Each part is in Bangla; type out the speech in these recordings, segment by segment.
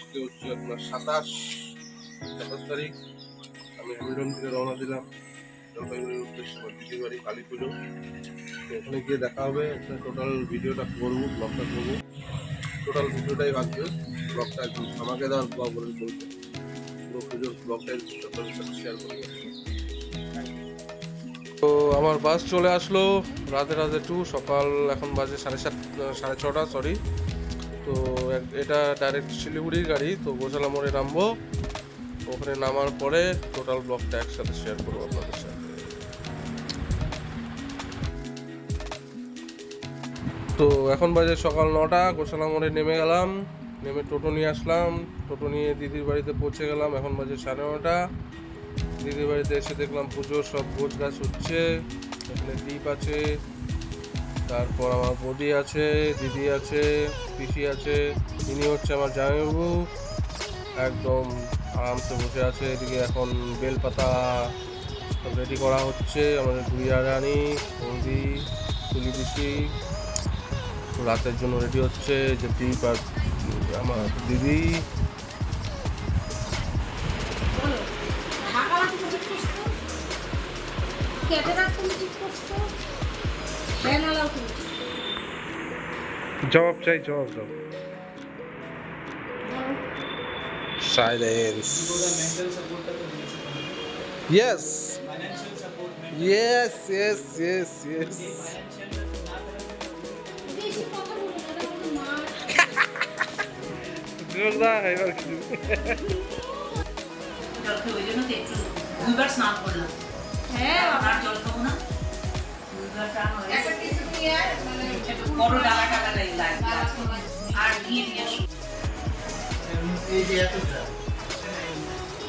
আজকে হচ্ছে আপনার সাতাশ সাতাশ তারিখ। আমি হ্যামিলটন থেকে রওনা দিলাম। জলপাইগুড়ির উদ্দেশ্যে আমার দিদির বাড়ি, কালী পুজো। ওখানে গিয়ে দেখা হবে। একটা টোটাল ভিডিওটা করব ব্লগটা করব। টোটাল ভিডিওটাই ভাববে ব্লগটা একদম আমাকে দেওয়ার ব্লগ বলে বলতে পুরো পুজোর ব্লগটাই আপনাদের সাথে শেয়ার করব। তো আমার বাস চলে আসলো। রাতে রাতে টু সকাল এখন বাজে সাড়ে সাত, সাড়ে ছটা সরি তো এটা ডাইরেক্ট শিলিগুড়ির গাড়ি, তো গোশালা মোড়ে নামবো। ওখানে নামার পরে টোটাল ব্লগটা একসাথে শেয়ার করব আপনাদের সাথে। তো এখন বাজে সকাল নটা গোশালা মোড়ে নেমে গেলাম। নেমে টোটো নিয়ে আসলাম। টোটো নিয়ে দিদির বাড়িতে পৌঁছে গেলাম। এখন বাজে সাড়ে নটা। দিদির বাড়িতে এসে দেখলাম পুজোর সব গোছ গাছ হচ্ছে। এখানে দ্বীপ আছে। তারপর আমার বৌদি আছে, দিদি আছে, পিসি আছে, ইনি হচ্ছে আমার জামাইবাবু। একদম আরামসে বসে আছে, এদিকে এখন বেলপাতা রেডি করা হচ্ছে। আমাদের গুড়িয়া রানী, বৌদি, তুলি পিসি রাতের জন্য রেডি হচ্ছে। যে দীপ আর আমার দিদি। কেটে রাখতে Ben alakım. Cevap şey cevap cevap. Silence. Yes. Yes, yes, yes, yes. Biraz daha hayvan şimdi. జొరక వెళ్ళిన తెచ్చు నువ్వు పెట్టి నాకు కూడా జొరకమునా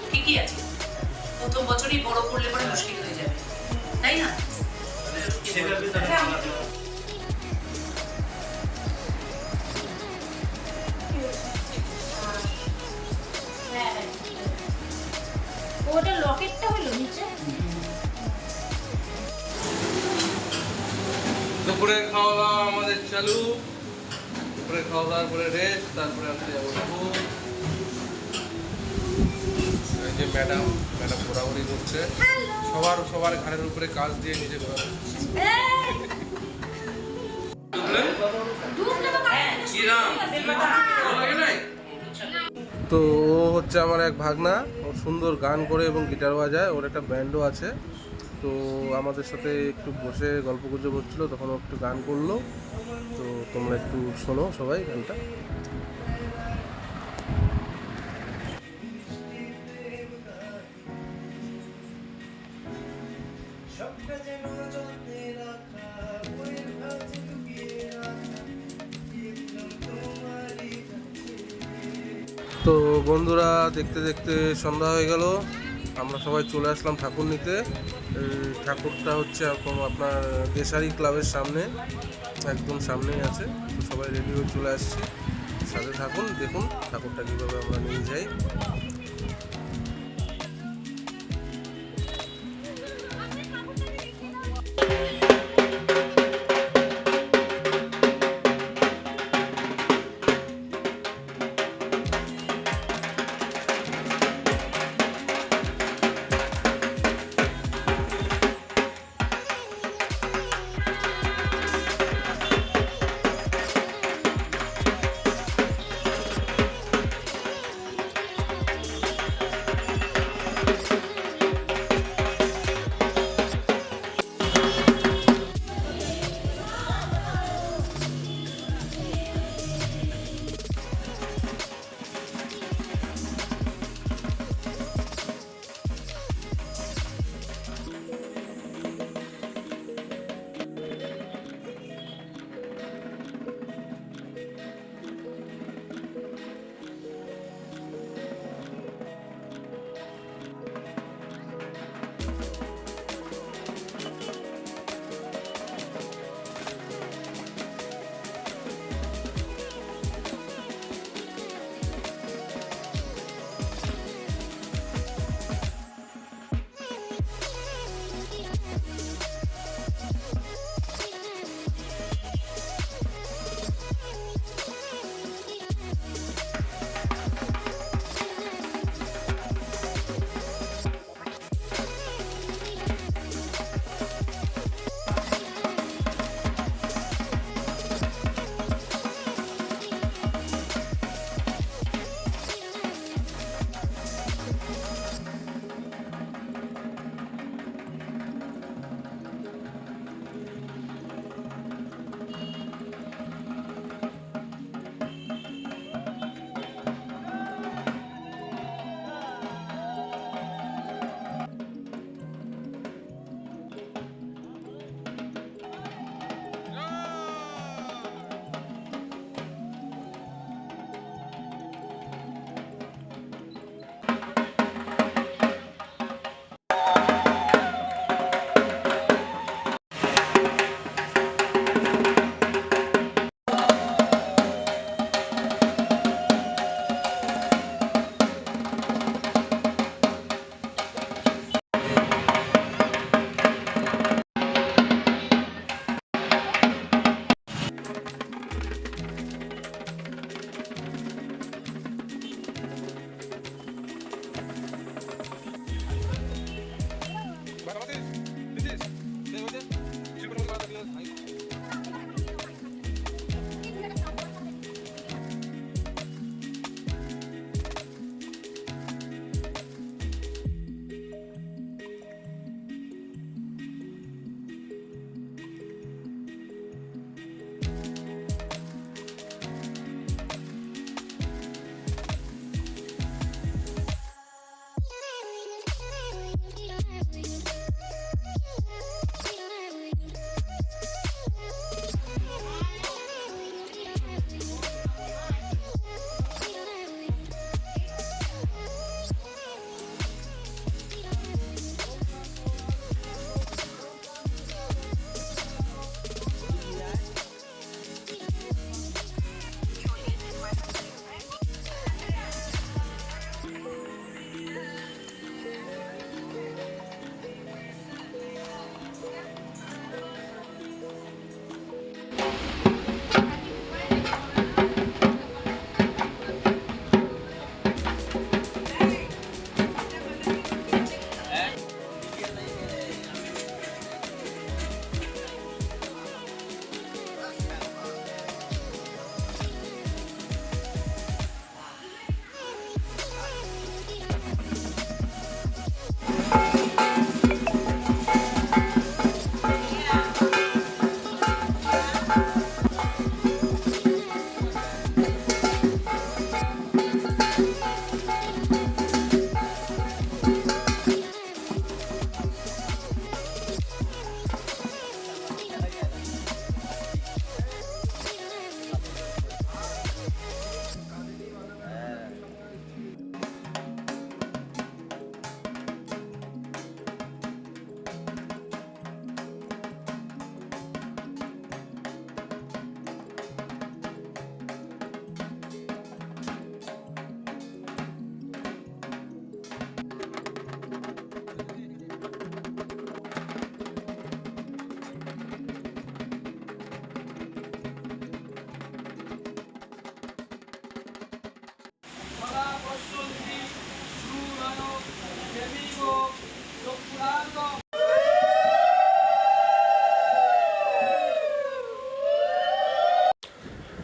ঠিকই আছে প্রথম বছরই বড় করলে পরে মুশকিল হয়ে যাবে তাই না। ওটা লকেটটা হলো নিচে দুপুরে খাওয়া দাওয়া আমাদের চালু। দুপুরে খাওয়া দাওয়ার পরে রেস্ট তারপরে আসতে যাব এই যে ম্যাডাম ম্যাডাম ঘোরাঘুরি করছে। সবার সবার ঘাড়ের উপরে কাজ দিয়ে নিজে ঘোরা। তো ও হচ্ছে আমার এক ভাগনা। ও সুন্দর গান করে এবং গিটার বাজায়। ওর একটা ব্যান্ডও আছে। তো আমাদের সাথে একটু বসে গল্প গুজব হচ্ছিল তখন একটু গান করল। তো তোমরা একটু শোনো সবাই গানটা। তো বন্ধুরা দেখতে দেখতে সন্ধ্যা হয়ে গেল। আমরা সবাই চলে আসলাম ঠাকুর নিতে। ঠাকুরটা হচ্ছে এরকম আপনার বেসারি ক্লাবের সামনে, একদম সামনেই আছে। সবাই রেডি হয়ে চলে আসছি। সাথে থাকুন, দেখুন ঠাকুরটা কীভাবে আমরা নিয়ে যাই।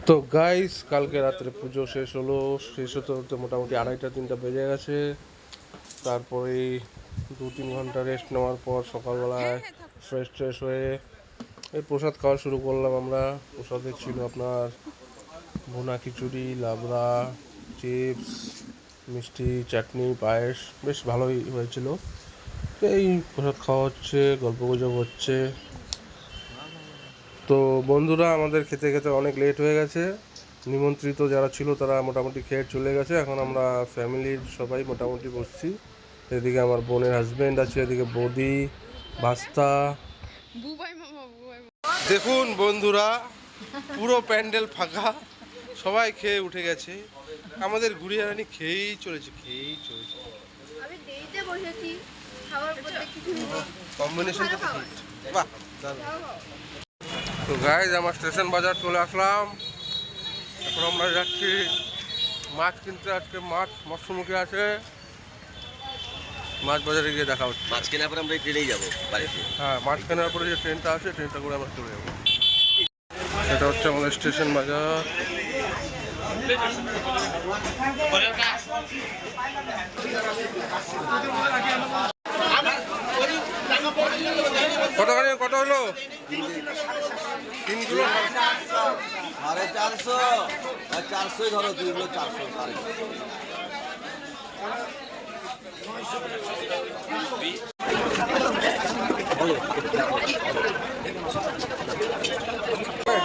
তো গাইস কালকে রাত্রে পুজো শেষ হলো শেষ হতে হতে মোটামুটি আড়াইটা তিনটা বেজে গেছে। তারপরে দু তিন ঘণ্টা রেস্ট নেওয়ার পর সকালবেলায় ফ্রেশ ট্রেশ হয়ে এই প্রসাদ খাওয়া শুরু করলাম আমরা। প্রসাদে ছিল আপনার ভুনা খিচুড়ি লাবড়া চিপস মিষ্টি চাটনি পায়েস বেশ ভালোই হয়েছিল। এই প্রসাদ খাওয়া হচ্ছে গল্প গুজব হচ্ছে। তো বন্ধুরা আমাদের খেতে খেতে অনেক লেট হয়ে গেছে। নিমন্ত্রিত যারা ছিল তারা মোটামুটি খেয়ে চলে গেছে। এখন আমরা ফ্যামিলির সবাই মোটামুটি বসছি। এদিকে আমার বোনের হাজবেন্ড আছে এদিকে বৌদি বাস্তা। দেখুন বন্ধুরা পুরো প্যান্ডেল ফাঁকা। সবাই খেয়ে উঠে গেছে। আমাদের গুড়িয়া রানী খেয়েই চলেছে খেয়েই চলেছে। আমি দেরিতে বসেছি খাবার বলতে কিছু কম্বিনেশন বাহ তো গাইজ আমার স্টেশন বাজার চলে আসলাম। এখন আমরা যাচ্ছি মাছ কিনতে। আজকে মাছ মৎস্যমুখী আছে। মাছ বাজারে গিয়ে দেখা হচ্ছে। মাছ কেনার পর আমরা ট্রেনেই যাব বাড়িতে হ্যাঁ মাছ কেনার পরে যে ট্রেনটা আছে ট্রেনটা করে আমরা চলে যাব। এটা হচ্ছে আমাদের স্টেশন বাজার। কত করে, কত হলো? তিন কিলো। সাড়ে চারশো। চারশোই ধরো, দুই কিলো চারশো, সাড়ে চারশো।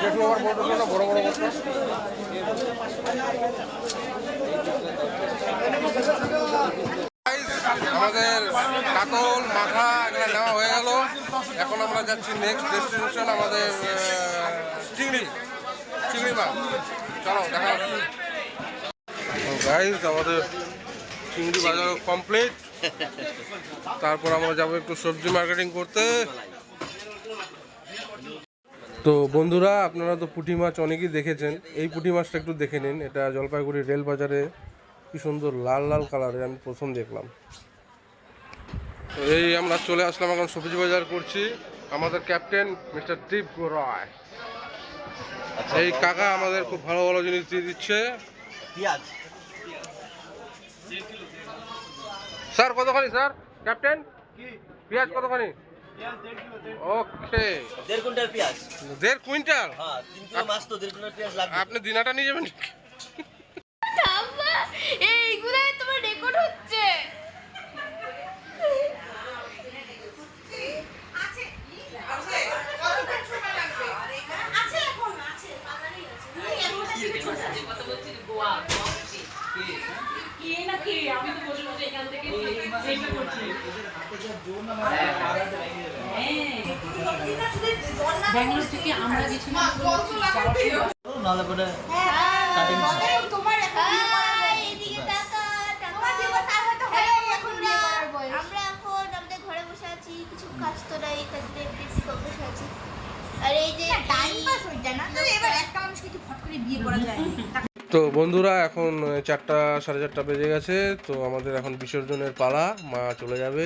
বড় বড় আমাদের কাতল, মাথা এগুলো নেওয়া হয়ে গেল। এখন আমরা যাচ্ছি নেক্সট ডেস্টিনেশন আমাদের চিংড়ি। চিংড়ি মাছ। চলো, দেখা গাইজ আমাদের চিংড়ি বাজার কমপ্লিট তারপর আমরা যাব একটু সবজি মার্কেটিং করতে। তো বন্ধুরা আপনারা তো পুঁটি মাছ অনেকেই দেখেছেন। এই পুঁটি মাছটা একটু দেখে নিন। এটা জলপাইগুড়ি রেল বাজারে কি সুন্দর লাল লাল কালারের আমি প্রথম দেখলাম। তো এই আমরা চলে আসলাম এখন সবজি বাজার করছি। আমাদের ক্যাপ্টেন মিস্টার দীপ রয়। এই কাকা আমাদের খুব ভালো ভালো জিনিস দিয়ে দিচ্ছে। পেঁয়াজ। স্যার কতখানি স্যার? ক্যাপ্টেন? পেঁয়াজ কতখানি? ওকে দেড় কুইন্টাল পেঁয়াজ। দেড় কুইন্টাল? হ্যাঁ তিন কিলো মাছ তো দেড় কুইন্টাল পেঁয়াজ লাগবে। আপনি দিনাটা নিয়ে যাবেন আম্মা এইগুলাই তোমার রেকর্ড হচ্ছে কথা বলছি গোয়া গোয়া বলছি কে না কে আমি তো বসে বসে এখান থেকে চেষ্টা করছি ব্যাঙ্গালোর থেকে আমরা গেছিলাম নাহলে পরে এইদিকে টাকা টাকা এখন আমরা এখন আমাদের ঘরে বসে আছি কিছু কাজ তো নাই তাই জন্য একটু একটু করে বসে আছি। আর এই যে টাইম পাস যায় না। এবার একটা মানুষকে কি ফট করে বিয়ে করা যায়। তো বন্ধুরা এখন চারটা সাড়ে চারটা বেজে গেছে তো আমাদের এখন বিসর্জনের পালা মা চলে যাবে।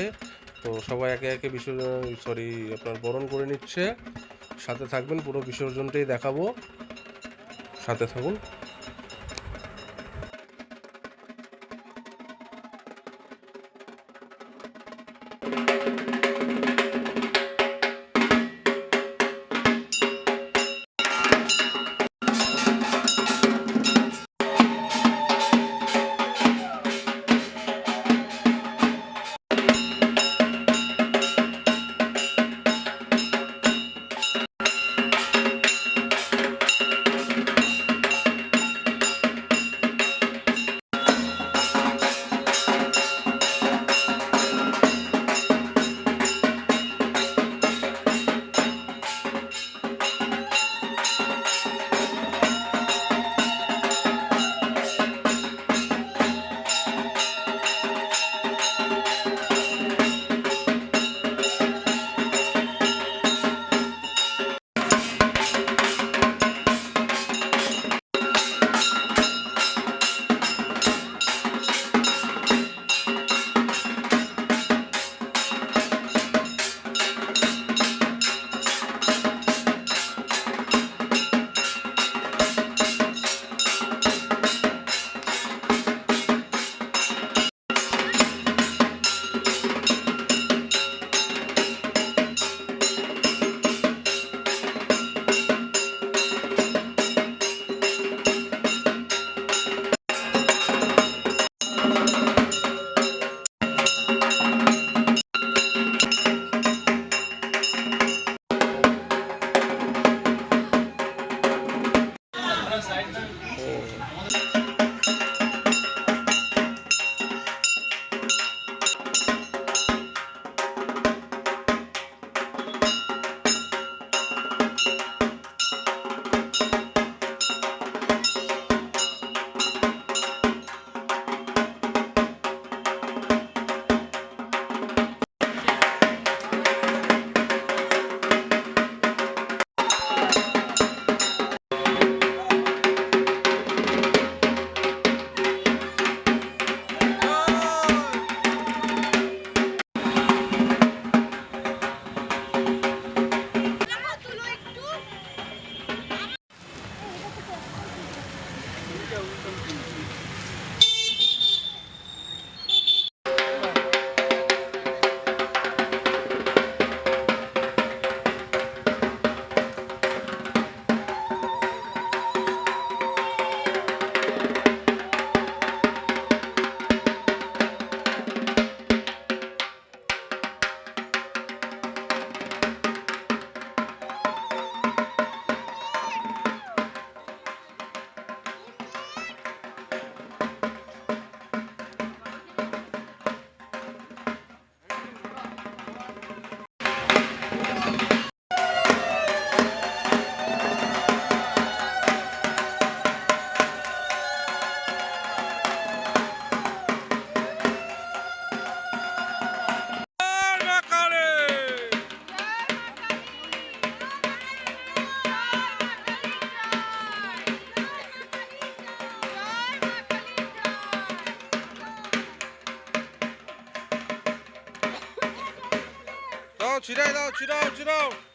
তো সবাই একে একে বিসর্জন সরি আপনার বরণ করে নিচ্ছে। সাথে থাকবেন পুরো বিসর্জনটাই দেখাবো। সাথে থাকুন। tirar, tirar.